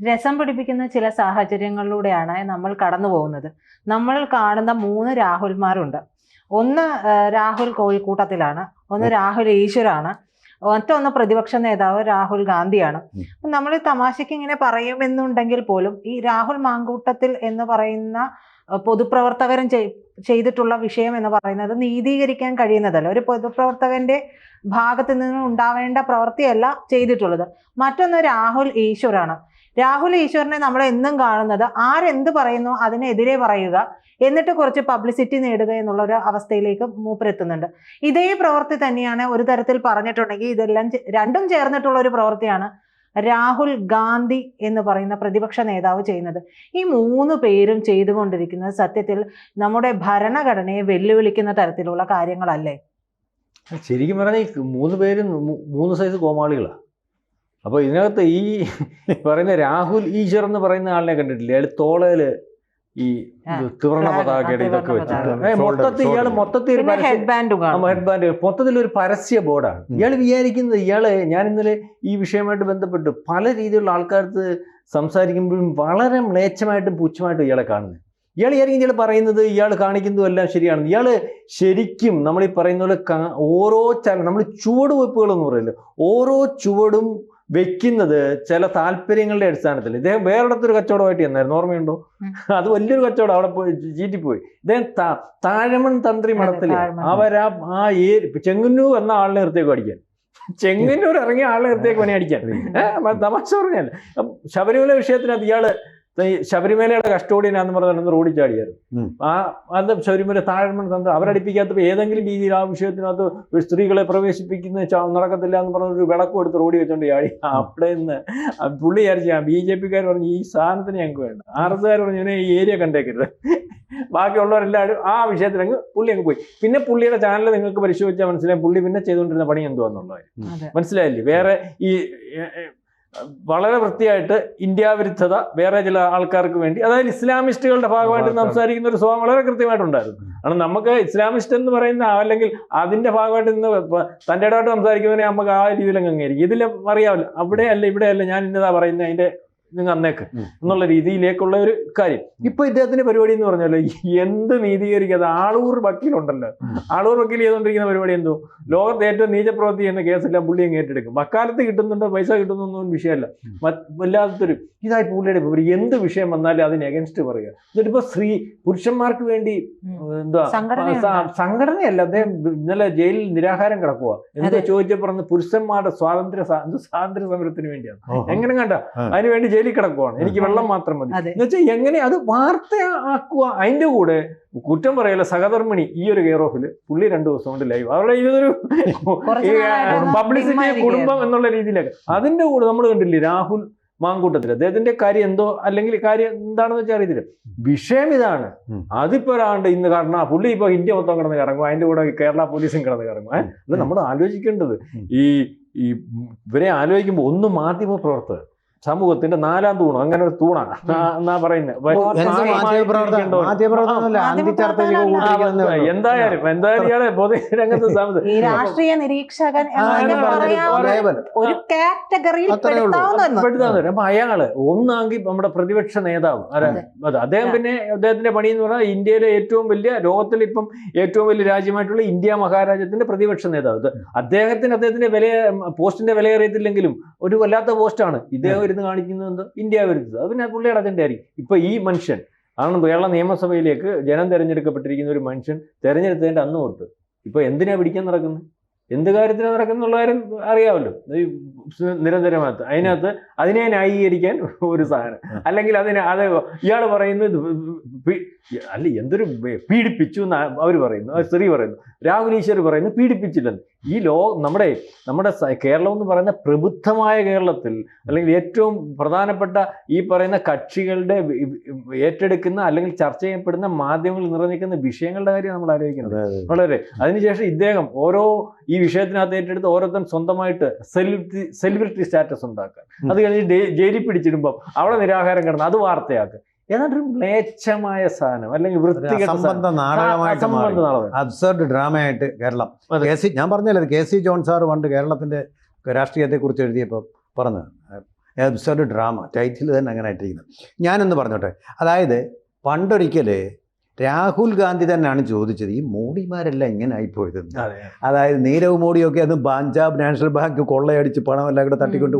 രസം പിടിപ്പിക്കുന്ന ചില സാഹചര്യങ്ങളിലൂടെയാണ് നമ്മൾ കടന്നു പോകുന്നത്. നമ്മൾ കാണുന്ന മൂന്ന് രാഹുൽമാരുണ്ട്. ഒന്ന് രാഹുൽ കോഴിക്കൂട്ടത്തിലാണ്. ഒന്ന് രാഹുൽ ഈശ്വരാണ്. മറ്റൊന്ന് പ്രതിപക്ഷ നേതാവ് രാഹുൽ ഗാന്ധിയാണ്. നമ്മൾ തമാശയ്ക്ക് ഇങ്ങനെ പറയുമെന്നുണ്ടെങ്കിൽ പോലും ഈ രാഹുൽ മാങ്കൂട്ടത്തിൽ എന്ന് പറയുന്ന പൊതുപ്രവർത്തകരും ചെയ്തിട്ടുള്ള വിഷയം എന്ന് പറയുന്നത് നീതീകരിക്കാൻ കഴിയുന്നതല്ല. ഒരു പൊതുപ്രവർത്തകന്റെ ഭാഗത്ത് നിന്ന് ഉണ്ടാവേണ്ട പ്രവൃത്തിയല്ല ചെയ്തിട്ടുള്ളത്. മറ്റൊന്ന് രാഹുൽ ഈശ്വറാണ് രാഹുൽ ഈശ്വറിനെ നമ്മൾ എന്നും കാണുന്നത് ആരെന്ത് പറയുന്നു അതിനെതിരെ പറയുക എന്നിട്ട് കുറച്ച് പബ്ലിസിറ്റി നേടുക എന്നുള്ള ഒരു അവസ്ഥയിലേക്ക് മൂപ്പരെത്തുന്നുണ്ട് ഇതേ പ്രവൃത്തി തന്നെയാണ് ഒരു തരത്തിൽ പറഞ്ഞിട്ടുണ്ടെങ്കിൽ ഇതെല്ലാം രണ്ടും ചേർന്നിട്ടുള്ള ഒരു പ്രവൃത്തിയാണ് രാഹുൽ ഗാന്ധി എന്ന് പറയുന്ന പ്രതിപക്ഷ നേതാവ് ചെയ്യുന്നത്. ഈ മൂന്ന് പേരും ചെയ്തുകൊണ്ടിരിക്കുന്നത് സത്യത്തിൽ നമ്മുടെ ഭരണഘടനയെ വെല്ലുവിളിക്കുന്ന തരത്തിലുള്ള കാര്യങ്ങളല്ലേ? ശരിക്കും പറഞ്ഞാൽ മൂന്ന് പേരും മൂന്ന് സൈസ് കോമാളികളാണ് അപ്പോൾ ഇതിനകത്ത് ഈ പറയുന്ന രാഹുൽ ഈശ്വർ എന്ന് പറയുന്ന ആളിനെ കണ്ടിട്ടില്ലേ? അയാൾ തോളയിൽ ഈ തുറന്ന പതാകയുടെ ഇതൊക്കെ വെച്ചിട്ടുണ്ട് വെച്ചിട്ട് മൊത്തത്തിൽ ഇയാൾ. മൊത്തത്തിൽ ഒരു ബാൻഡും ഹെഡ് ബാൻഡ് മൊത്തത്തിൽ ഒരു പരസ്യ ബോർഡാണ്. ഇയാൾ വിചാരിക്കുന്നത് ഇയാൾ ഞാൻ ഇന്നലെ ഈ വിഷയമായിട്ട് ബന്ധപ്പെട്ട് പല രീതിയിലുള്ള ആൾക്കാർക്ക് സംസാരിക്കുമ്പോഴും വളരെ മ്ലേച്ഛമായിട്ടും പുച്ഛമായിട്ടും ഇയാളെ കാണുന്നത്. ഇയാൾ വിചാരിക്കും ഇയാൾ പറയുന്നത് ഇയാൾ കാണിക്കുന്നതും എല്ലാം ശരിയാണ് ഇയാൾ ശരിക്കും നമ്മൾ ഈ പറയുന്ന പോലെ ഓരോ ചല നമ്മൾ ചുവടുവെപ്പുകൾ എന്ന് പറയുന്നത് ഓരോ ചുവടും വെക്കുന്നത് ചില താല്പര്യങ്ങളുടെ അടിസ്ഥാനത്തിൽ ഇദ്ദേഹം വേറൊരിടത്തൊരു കച്ചവടമായിട്ട് ചെന്നായിരുന്നു. ഓർമ്മയുണ്ടോ. അത് വലിയൊരു കച്ചവടം അവിടെ പോയി ചീറ്റിപ്പോയി ഇദ്ദേഹം താഴമൺ തന്ത്രി മഠത്തിൽ അവരാ ആ ഏ ചെങ്ങന്നൂർ എന്ന ആളിനെ നിർത്തേക്ക് അടിക്കാൻ ചെങ്ങന്നൂർ ഇറങ്ങിയ ആളിനെ നിർത്തേക്ക് പണി അടിക്കാൻ തമാശ പറഞ്ഞല്ല ശബരിമല വിഷയത്തിനകത്ത് ഇയാൾ ഈ ശബരിമലയുടെ കസ്റ്റോഡിയനാന്ന് പറഞ്ഞിട്ട് റോഡിൽ ചാടിയായിരുന്നു. ആ അത് ശബരിമല താഴ്മൺ തന്ത്രം. അവരടിപ്പിക്കാത്തപ്പോൾ ഏതെങ്കിലും രീതിയിൽ ആ വിഷയത്തിനകത്ത് സ്ത്രീകളെ പ്രവേശിപ്പിക്കുന്ന നടക്കത്തില്ല എന്ന് പറഞ്ഞ ഒരു വിളക്കും എടുത്ത് റോഡി വെച്ചോണ്ട് ചാടി. അവിടെ നിന്ന് പുള്ളി വിചാരിച്ച ബി ജെ പിക്കാർ പറഞ്ഞു ഈ സാധനത്തിന് ഞങ്ങൾക്ക് വേണ്ട. ആർ എസ് കാർ പറഞ്ഞു "ഇവനെ ഈ ഏരിയ കണ്ടേക്കരുത്. ബാക്കിയുള്ളവരെല്ലാവരും ആ വിഷയത്തിൽ അങ്ങ് പുള്ളി അങ്ങ് പോയി. പിന്നെ പുള്ളിയുടെ ചാനൽ നിങ്ങൾക്ക് പരിശോധിച്ചാൽ മനസ്സിലായി പുള്ളി പിന്നെ ചെയ്തുകൊണ്ടിരുന്ന പണി എന്തുവാന്നുള്ളത്. മനസ്സിലായില്ലേ? വേറെ ഈ വളരെ വൃത്തിയായിട്ട് ഇന്ത്യ വിരുദ്ധത വേറെ ചില ആൾക്കാർക്ക് വേണ്ടി അതായത് ഇസ്ലാമിസ്റ്റുകളുടെ ഭാഗമായിട്ട്. സംസാരിക്കുന്ന ഒരു സ്വഭാവം വളരെ കൃത്യമായിട്ടുണ്ടായിരുന്നു. കാരണം നമുക്ക് ഇസ്ലാമിസ്റ്റ് എന്ന് പറയുന്ന അല്ലെങ്കിൽ അതിന്റെ ഭാഗമായിട്ട് നിന്ന് തന്റെ ഇടപാട് സംസാരിക്കുന്നതിനെ നമുക്ക് ആ രീതിയിൽ അങ്ങ് അംഗീകരിക്കും. ഇതിലും അറിയാമല്ലോ അവിടെയല്ല ഇവിടെയല്ല ഞാൻ ഇന്നതാ പറയുന്നത് അതിന്റെ നിങ്ങൾ അന്നേക്ക്. എന്നുള്ള രീതിയിലേക്കുള്ള ഒരു കാര്യം. ഇപ്പൊ ഇദ്ദേഹത്തിന്റെ പരിപാടി എന്ന് പറഞ്ഞാലോ എന്ത് നീതീകരിക്കാതെ ആളൂർ വക്കീലുണ്ടല്ലോ. ആളൂർ വക്കീൽ ചെയ്തുകൊണ്ടിരിക്കുന്ന പരിപാടി എന്തോ? ലോകത്ത് ഏറ്റവും നീചപ്രവൃത്തി ചെയ്യുന്ന കേസെല്ലാം പുള്ളിയും ഏറ്റെടുക്കും. വക്കാലത്ത് കിട്ടുന്നുണ്ടോ? പൈസ കിട്ടുന്നൊന്നും വിഷയമല്ല. വല്ലാത്തൊരു ഇതായി പുള്ളിയുടെ ഇവർ എന്ത് വിഷയം വന്നാലും അതിന് എഗൻസ്റ്റ് പറയുക. എന്നിട്ടിപ്പോ സ്ത്രീ പുരുഷന്മാർക്ക് വേണ്ടി എന്താ സംഘടനയല്ല. അദ്ദേഹം ഇന്നലെ ജയിലിൽ നിരാഹാരം കിടക്കുക എന്താ. ചോദിച്ചപ്പോ പുരുഷന്മാരുടെ സ്വാതന്ത്ര്യ സ്വാതന്ത്ര്യ സമരത്തിന് വേണ്ടിയാണ്. എങ്ങനെ കണ്ട? ആ. ജയിലിൽ കിടക്കുവാണ്. എനിക്ക് വെള്ളം മാത്രം മതി. എന്ന് എന്നുവെച്ചാൽ എങ്ങനെ അത് വാർത്ത ആക്കുക അതിന്റെ കൂടെ കുറ്റം പറയല സഹധർമ്മിണി ഈ ഒരു കെയർ ഓഫിൽ പുള്ളി രണ്ടു ദിവസം കൊണ്ട് ലൈവ് അവരുടെ ഇതൊരു പബ്ലിസിറ്റി കുടുംബം എന്നുള്ള രീതിയിലൊക്കെ. അതിന്റെ കൂടെ നമ്മൾ കണ്ടില്ലേ രാഹുൽ മാങ്കൂട്ടത്തിൽ അദ്ദേഹത്തിന്റെ കാര്യം എന്തോ അല്ലെങ്കിൽ കാര്യം എന്താണെന്ന് വെച്ചാൽ അറിയത്തില്ല. വിഷയം ഇതാണ്. അതിപ്പോ ഒരാണ്ട് ഇന്ന് കാരണം ആ പുള്ളി ഇപ്പൊ ഇന്ത്യ മൊത്തം കിടന്ന് കറങ്ങും. അതിന്റെ കൂടെ കേരള പോലീസും കിടന്ന് കറങ്ങും. അത് നമ്മൾ ആലോചിക്കേണ്ടത്. ഈ ഈ ഇവരെ ആലോചിക്കുമ്പോൾ ഒന്ന് മാധ്യമ പ്രവർത്തകർ സമൂഹത്തിന്റെ നാലാം തൂണം. അങ്ങനെ ഒരു തൂണാണ്. എന്നാ പറയുന്നത് എന്തായാലും എന്തായാലും ഇയാളെ പൊതുരംഗത്ത് താമസം ഈ രാഷ്ട്രീയ നിരീക്ഷകൻ. ഒരു കാറ്റഗറിയിൽ അപ്പൊ അയാൾ ഒന്നാങ്കി നമ്മുടെ പ്രതിപക്ഷ നേതാവ്. അദ്ദേഹം പിന്നെ അദ്ദേഹത്തിന്റെ പണി എന്ന് പറഞ്ഞാൽ ഇന്ത്യയിലെ ഏറ്റവും വലിയ ലോകത്തിൽ ഇപ്പം ഏറ്റവും വലിയ രാജ്യമായിട്ടുള്ള ഇന്ത്യ മഹാരാജ്യത്തിന്റെ പ്രതിപക്ഷ നേതാവ്. അദ്ദേഹത്തിന് അദ്ദേഹത്തിന്റെ വില പോസ്റ്റിന്റെ വില അറിയത്തില്ലെങ്കിലും ഒരു വല്ലാത്ത പോസ്റ്റാണ്. ഇദ്ദേഹം ഇരുന്ന് കാണിക്കുന്നത് എന്തോ? ഇന്ത്യ വരുന്നത് അത് പിന്നെ പുള്ളിയുടെ അജണ്ട ആയിരിക്കും. ഇപ്പൊ ഈ മനുഷ്യൻ ആണ് കേരള നിയമസഭയിലേക്ക് ജനം തെരഞ്ഞെടുക്കപ്പെട്ടിരിക്കുന്ന ഒരു മനുഷ്യൻ തെരഞ്ഞെടുത്തതിന്റെ അന്ന് തൊട്ട്. ഇപ്പൊ എന്തിനാ പിടിക്കാൻ നടക്കുന്നത് എന്ത് കാര്യത്തിനാ നടക്കുന്നുള്ള കാര്യം അറിയാമല്ലോ. ഈ നിരന്തരമാകത്ത് അതിനകത്ത് അതിനെ ന്യായീകരിക്കാൻ ഒരു സാധനം. അല്ലെങ്കിൽ അതിനെ അത് ഇയാൾ പറയുന്നത് അല്ല എന്തൊരു പീഡിപ്പിച്ചു എന്ന് അവർ പറയുന്നു. സ്ത്രീ പറയുന്നു. രാഹുൽ ഈശ്വർ പറയുന്നു പീഡിപ്പിച്ചില്ലെന്ന് ഈ ലോ നമ്മുടെ നമ്മുടെ കേരളം എന്ന് പറയുന്ന പ്രബുദ്ധമായ കേരളത്തിൽ അല്ലെങ്കിൽ ഏറ്റവും പ്രധാനപ്പെട്ട ഈ പറയുന്ന കക്ഷികളുടെ ഏറ്റെടുക്കുന്ന അല്ലെങ്കിൽ ചർച്ച ചെയ്യപ്പെടുന്ന മാധ്യമങ്ങൾ നിറഞ്ഞിരിക്കുന്ന വിഷയങ്ങളുടെ കാര്യം നമ്മൾ ആലോചിക്കുന്നത്. വളരെ. അതിനുശേഷം ഇദ്ദേഹം ഓരോ ഈ വിഷയത്തിനകത്ത് ഏറ്റെടുത്ത് ഓരോരുത്തരും സ്വന്തമായിട്ട് സെലിബ്രിറ്റി സെലിബ്രിറ്റി സ്റ്റാറ്റസ് ഉണ്ടാക്കുക. അത് കഴിഞ്ഞ് ജയിലിൽ പിടിച്ചിടുമ്പോൾ അവിടെ നിരാഹാരം കിടന്ന് അത് വാർത്തയാക്കുക. ഏതാണ്ട് ഒരു മ്ലേച്ഛമായ സാധനം അല്ലെങ്കിൽ വൃത്തികെട്ട നാടകമായിട്ട്. അബ്സർഡ് ഡ്രാമയായിട്ട് കേരളം. കെ സി ഞാൻ പറഞ്ഞല്ലോ കെ സി ജോൺ സാർ പണ്ട് കേരളത്തിന്റെ രാഷ്ട്രീയത്തെ കുറിച്ച് എഴുതിയപ്പോൾ പറഞ്ഞു അബ്സർഡ് ഡ്രാമ ടൈറ്റിൽ തന്നെ അങ്ങനെ ആയിട്ടിരിക്കുന്നു ഞാനൊന്ന് പറഞ്ഞോട്ടെ. അതായത് പണ്ടൊരിക്കൽ രാഹുൽ ഗാന്ധി തന്നെയാണ് ചോദിച്ചത്. ഈ മോഡിമാരെല്ലാം ഇങ്ങനെ ആയിപ്പോയത് അതായത് നീരവ് മോഡിയൊക്കെ അത് പഞ്ചാബ് നാഷണൽ ബാങ്ക് കൊള്ളയടിച്ച് പണം എല്ലാം കൂടെ തട്ടിക്കൊണ്ട്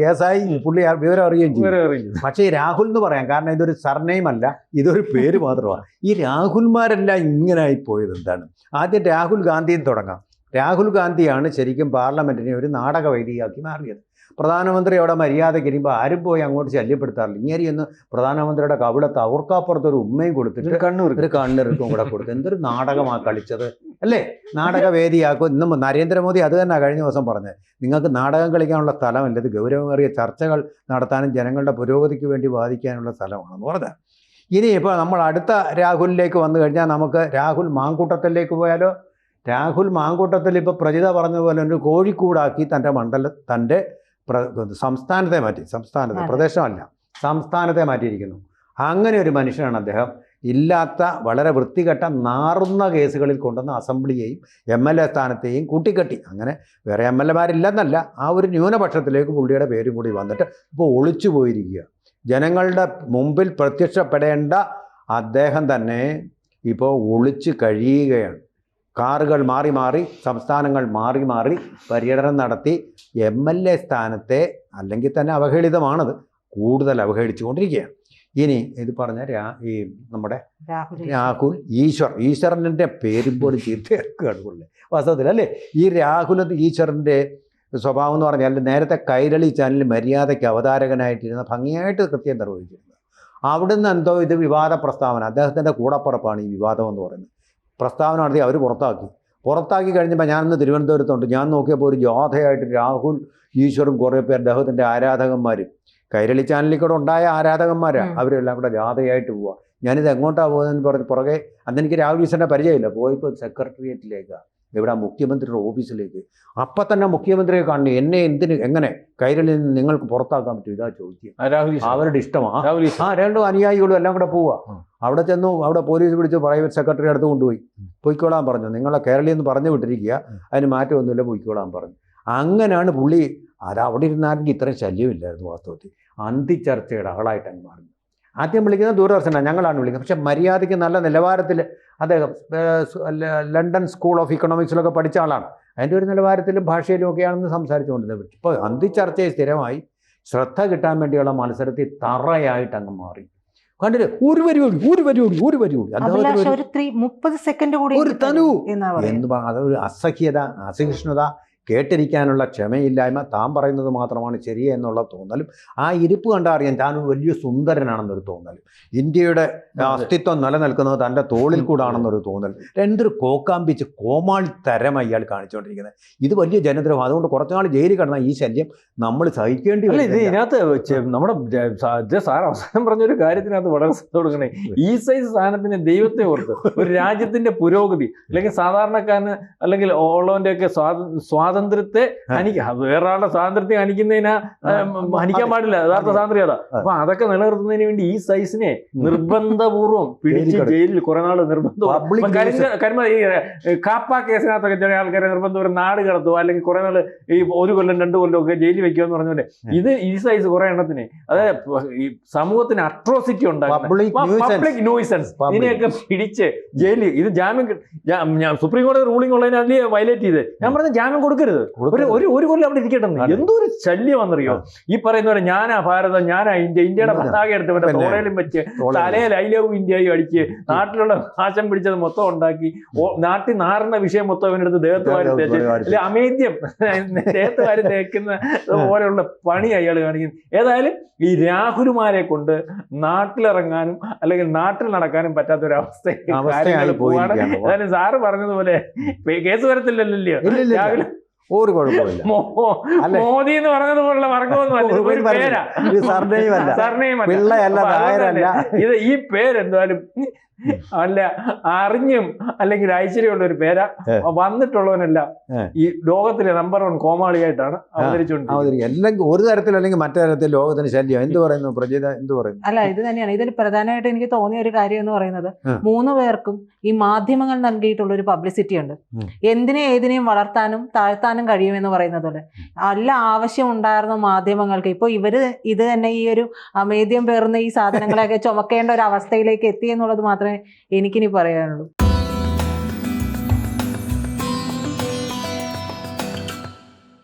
കേസായി. പുള്ളി വിവരം അറിയുകയും ചെയ്യും പക്ഷേ ഈ രാഹുൽ എന്ന് പറയാം കാരണം ഇതൊരു സർനെയിം അല്ല ഇതൊരു പേര് മാത്രമാണ്. ഈ രാഹുൽമാരെല്ലാം ഇങ്ങനെ ആയിപ്പോയത് എന്താണ്? ആദ്യം രാഹുൽ ഗാന്ധിയിൽ തുടങ്ങാം. രാഹുൽ ഗാന്ധിയാണ് ശരിക്കും പാർലമെന്റിനെ ഒരു നാടക വൈദികയാക്കി മാറിയത്. പ്രധാനമന്ത്രി അവിടെ മര്യാദയ്ക്ക് ഇരിക്കുമ്പോൾ ആരും പോയി അങ്ങോട്ട് ശല്യപ്പെടുത്താറില്ല. ഇങ്ങനെ ഒന്ന് പ്രധാനമന്ത്രിയുടെ കവിളത്ത് അവർക്കപ്പുറത്ത് ഒരു ഉമ്മയും കൊടുത്തിട്ട് ഒരു കണ്ണൂർ ഒരു കണ്ണിറുക്കും കൂടെ കൊടുത്ത്. എന്തൊരു നാടകമാണ് കളിച്ചത്. അല്ലേ? നാടകവേദിയാക്കും. ഇന്നും നരേന്ദ്രമോദി അത് തന്നെ കഴിഞ്ഞ ദിവസം പറഞ്ഞത് നിങ്ങൾക്ക് നാടകം കളിക്കാനുള്ള സ്ഥലമല്ല. ഇത് ഗൗരവമേറിയ ചർച്ചകൾ നടത്താനും ജനങ്ങളുടെ പുരോഗതിക്ക് വേണ്ടി വാദിക്കാനുള്ള സ്ഥലമാണെന്ന് പറഞ്ഞത് ഇനി ഇപ്പോൾ നമ്മൾ അടുത്ത രാഹുലിലേക്ക് വന്നു കഴിഞ്ഞാൽ നമുക്ക് രാഹുൽ മാങ്കൂട്ടത്തിലേക്ക് പോയാലോ? രാഹുൽ മാങ്കൂട്ടത്തിൽ ഇപ്പോൾ പ്രജിത പോലെ ഒരു കോഴിക്കൂടാക്കി തന്റെ മണ്ഡല തന്റെ സംസ്ഥാനത്തെ മാറ്റി സംസ്ഥാനത്തെ. പ്രദേശമല്ല സംസ്ഥാനത്തെ മാറ്റിയിരിക്കുന്നു. അങ്ങനെ ഒരു മനുഷ്യനാണ് അദ്ദേഹം. ഇല്ലാത്ത വളരെ വൃത്തികെട്ട നാറുന്ന കേസുകളിൽ കൊണ്ടുവന്ന അസംബ്ലിയെയും എം എൽ എ സ്ഥാനത്തെയും കൂട്ടിക്കെട്ടി. അങ്ങനെ വേറെ എം എൽ എമാരില്ലെന്നല്ല ആ ഒരു ന്യൂനപക്ഷത്തിലേക്ക് പുള്ളിയുടെ പേരും കൂടി വന്നിട്ട് ഇപ്പോൾ ഒളിച്ചു പോയിരിക്കുക. ജനങ്ങളുടെ മുമ്പിൽ പ്രത്യക്ഷപ്പെടേണ്ട അദ്ദേഹം തന്നെ ഇപ്പോൾ ഒളിച്ചു കഴിയുകയാണ്. കാറുകൾ മാറി മാറി സംസ്ഥാനങ്ങൾ മാറി മാറി പര്യടനം നടത്തി എം എൽ എ സ്ഥാനത്തെ അല്ലെങ്കിൽ തന്നെ അവഹേളിതമാണത് കൂടുതൽ അവഹേളിച്ചുകൊണ്ടിരിക്കുകയാണ്. ഇനി ഇത് പറഞ്ഞ രാ ഈ നമ്മുടെ രാഹുൽ ഈശ്വർ ഈശ്വരന്റെ പേരും പോലും ചീത്തയാക്കുകയാണ് പുള്ളി. വാസ്തവത്തിൽ അല്ലേ? ഈ രാഹുൽ ഈശ്വരന്റെ സ്വഭാവം എന്ന് പറഞ്ഞാൽ നേരത്തെ കൈരളി ചാനലിൽ മര്യാദയ്ക്ക് അവതാരകനായിട്ടിരുന്ന ഭംഗിയായിട്ട് കൃത്യം നിർവഹിച്ചിരുന്നത്. അവിടുന്ന് എന്തോ ഇത് വിവാദ പ്രസ്താവന അദ്ദേഹത്തിന്റെ കൂടപ്പുറപ്പാണ് ഈ വിവാദം എന്ന് പറയുന്നത്. പ്രസ്താവന നടത്തി അവർ പുറത്താക്കി. പുറത്താക്കി കഴിഞ്ഞപ്പോൾ ഞാനിന്ന് തിരുവനന്തപുരത്തുണ്ട്. ഞാൻ നോക്കിയപ്പോൾ ഒരു ജാഥയായിട്ട് രാഹുൽ ഈശ്വറും കുറേ പേർ അദ്ദേഹത്തിന്റെ ആരാധകന്മാരും. കൈരളി ചാനലിൽ കൂടെ ഉണ്ടായ ആരാധകന്മാരാണ്. അവരെല്ലാം കൂടെ ജാഥയായിട്ട് പോവുക ഞാനിത് എങ്ങോട്ടാണ് പോകുന്നതെന്ന് പറഞ്ഞ് പുറകെ അന്ന് എനിക്ക് രാഹുൽ ഈശ്വറിന്റെ പരിചയമില്ല. പോയിപ്പോൾ സെക്രട്ടേറിയറ്റിലേക്ക്. ഇവിടെ മുഖ്യമന്ത്രിയുടെ ഓഫീസിലേക്ക്. അപ്പം തന്നെ മുഖ്യമന്ത്രിയെ കാണുന്നു. എന്നെ എന്തിന് എങ്ങനെ കൈരളിൽ നിന്ന് നിങ്ങൾക്ക് പുറത്താക്കാൻ പറ്റും? ഇതാ ഈശ്വർ. അവരുടെ ഇഷ്ടമാണ് ആ രണ്ടും അനുയായികളും എല്ലാം കൂടെ പോവുക. അവിടെ ചെന്നു അവിടെ പോലീസ് പിടിച്ച് പ്രൈവറ്റ് സെക്രട്ടറി അടുത്ത് കൊണ്ടുപോയി. പൊയ്ക്കോളാൻ പറഞ്ഞു. നിങ്ങളെ കേരളയിൽ എന്ന് പറഞ്ഞു വിട്ടിരിക്കുക. അതിന് മാറ്റമൊന്നുമില്ല പൊയ്ക്കോളാൻ പറഞ്ഞു. അങ്ങനെയാണ് പുള്ളി അത് അവിടെ ഇരുന്നാലും ഇത്രയും ശല്യമില്ലായിരുന്നു വാസ്തവത്തിൽ. അന്തിച്ചർച്ചയുടെ ആളായിട്ട് അങ്ങ് മാറി ആദ്യം വിളിക്കുന്നത് ദൂരദർശനാണ് ഞങ്ങളാണ് വിളിക്കുന്നത്. പക്ഷേ മര്യാദയ്ക്ക് നല്ല നിലവാരത്തിൽ അദ്ദേഹം ലണ്ടൻ സ്കൂൾ ഓഫ് ഇക്കണോമിക്സിലൊക്കെ പഠിച്ച ആളാണ്. അതിന്റെ ഒരു നിലവാരത്തിലും ഭാഷയിലും ഒക്കെയാണെന്ന് സംസാരിച്ചുകൊണ്ടിരുന്നത് ഇപ്പോൾ അന്തിച്ചർച്ചയെ സ്ഥിരമായി ശ്രദ്ധ കിട്ടാൻ വേണ്ടിയുള്ള മത്സരത്തിൽ തറയായിട്ട് അങ്ങ് മാറി. കണ്ടില്ലേ? ഒരു വരി കൂടി ഒരു വരി കൂടി ഒരു വരി കൂടി. ഒരു- തനു. എന്നാ അതൊരു അസഹ്യത അസഹിഷ്ണുത കേട്ടിരിക്കാനുള്ള ക്ഷമയില്ലായ്മ താൻ പറയുന്നത് മാത്രമാണ് ശരി എന്നുള്ള തോന്നലും. ആ ഇരിപ്പ് കണ്ടാൽ താൻ ഒരു വലിയ സുന്ദരനാണെന്നൊരു തോന്നലും. ഇന്ത്യയുടെ അസ്തിത്വം നിലനിൽക്കുന്നത് തന്റെ തോളിൽ കൂടാണെന്നൊരു തോന്നൽ. എന്തൊരു കോക്കാമ്പിച്ച് കോമാളി തരം അയാൾ കാണിച്ചുകൊണ്ടിരിക്കുന്നത്. ഇത് വലിയ ജനദ്രോഹം. അതുകൊണ്ട് കുറച്ചുനാൾ ജയിലിൽ കിടന്ന ഈ ശല്യം നമ്മൾ സഹിക്കേണ്ടി വരും ഇത് ഇതിനകത്ത് നമ്മുടെ സാർ അവസാനം പറഞ്ഞൊരു കാര്യത്തിനകത്ത് വളരെ കൊടുക്കണേ. ഈ സൈസ് സാധനത്തിന് ദൈവത്തെ ഓർത്ത് ഒരു രാജ്യത്തിന്റെ പുരോഗതി അല്ലെങ്കിൽ സാധാരണക്കാരന് അല്ലെങ്കിൽ ഉള്ളവന്റെ ഒക്കെ സ്വാതന്ത്ര്യത്തെ ഹനിക്ക. വേറൊരാളുടെ സ്വാതന്ത്ര്യത്തെ ഹനിക്കുന്നതിനാ ഹനിക്കാൻ പാടില്ല. യഥാർത്ഥ. സ്വാതന്ത്ര്യം അതാ അപ്പൊ അതൊക്കെ നിലനിർത്തുന്നതിന് വേണ്ടി ഈ സൈസിനെ നിർബന്ധപൂർവം പിടിച്ച് ജയിലിൽ കുറെ നാൾ നിർബന്ധം. കരിമ ഈ കാപ്പ കേസിനകത്തൊക്കെ ചില ആൾക്കാരെ നിർബന്ധപൂർവം നാട് കടത്തുക അല്ലെങ്കിൽ കുറെ നാൾ ഈ ഒരു കൊല്ലം രണ്ടു കൊല്ലം ഒക്കെ ജയിലിൽ വെക്കുക എന്ന് പറഞ്ഞ പോലെ ഇത് ഈ സൈസ് കുറെ എണ്ണത്തിന് അതായത് ഈ സമൂഹത്തിന് അട്രോസിറ്റി ഉണ്ടാകും പബ്ലിക് ന്യൂസൻസ്. ഇതിനെയൊക്കെ പിടിച്ച് ജയിലിൽ ഇത് ജാമ്യം സുപ്രീം കോടതി റൂളിംഗ് ഉള്ളതിനെ അതിൽ വയലേറ്റ് ചെയ്ത് ഞാൻ പറഞ്ഞ ജാമ്യം കൊടുക്കരുത് ഒരു കൊടുക്കരുത്. ഒരു ഒരു കൊല്ലം അവിടെ ഇരിക്കട്ടെ. എന്തോ ഒരു ശല്യമാണെന്നറിയോ? ഈ പറയുന്ന പോലെ ഞാനാ ഭാരതം ഞാനാ ഇന്ത്യ ഇന്ത്യയുടെ. പതാക എടുത്ത്. തോളയിലും വെച്ച് തലയിൽ ഐ ലവ് ഇന്ത്യയും അടിച്ച് നാട്ടിലുള്ള നാശം പിടിച്ചത് മൊത്തം ഉണ്ടാക്കി. നാട്ടിൽ നാറുന്ന വിഷയം മൊത്തം അവനെടുത്ത് ദേഹത്ത് വാരി തേച്ച്. അല്ലെ അമേദ്യം. ദേഹത്ത് വാരി തേക്കുന്ന പോലെയുള്ള പണി അയാൾ കാണിക്കുന്നു ഏതായാലും ഈ രാഹുലുമാരെ കൊണ്ട് നാട്ടിലിറങ്ങാനും അല്ലെങ്കിൽ നാട്ടിൽ നടക്കാനും പറ്റാത്ത ഒരു അവസ്ഥ ഏതായാലും സാറ് പറഞ്ഞതുപോലെ കേസ് വരത്തില്ലല്ലോ. രാഹുൽ ഒരു കുഴപ്പമില്ല മോദി എന്ന് പറഞ്ഞതുപോലുള്ള വർഗമൊന്നുമല്ല ഇത് ഒരു പേരാ. ഇത് അല്ല സർനെയും പിള്ളയല്ല അപ്പൊ നായരല്ല. ഇത് ഈ പേരെന്തായാലും അല്ല അറിഞ്ഞും അല്ലെങ്കിൽ ഐശ്വര്യമുള്ള ഒരു പേരാ. വന്നിട്ടുള്ളവനല്ല ഈ ലോകത്തിലെ നമ്പർ വൺ കോമാളിയായിട്ടാണ് അവതരിച്ചുകൊണ്ടിരിക്കുന്നത്. എല്ലാം അല്ലെങ്കിൽ ഒരു തരത്തിൽ അല്ലെങ്കിൽ മറ്റേ തരത്തിൽ ലോകത്തിന് ശല്യം. എന്ത് പറയുന്നു? പ്രജിത എന്ത് പറയുന്നു? അല്ല ഇത് തന്നെയാണ്. ഇതിൽ പ്രധാനമായിട്ട് എനിക്ക് തോന്നിയ ഒരു കാര്യം എന്ന് പറയുന്നത് മൂന്ന് പേർക്കും ഈ മാധ്യമങ്ങൾ നൽകിയിട്ടുള്ള ഒരു പബ്ലിസിറ്റി ഉണ്ട്. എന്തിനെ ഏതിനെയും വളർത്താനും താഴ്ത്താനും കഴിയുമെന്ന് പറയുന്നത് പോലെ അല്ല ആവശ്യം ഉണ്ടായിരുന്നു മാധ്യമങ്ങൾക്ക് ഇപ്പോൾ ഇവർ ഇത് തന്നെ ഈ ഒരു അമേദ്യം പേർന്ന ഈ സാധനങ്ങളെയൊക്കെ ചുമക്കേണ്ട ഒരു അവസ്ഥയിലേക്ക് എത്തി എന്നുള്ളത് മാത്രമേ എനിക്കിനി പറയാനുള്ളൂ.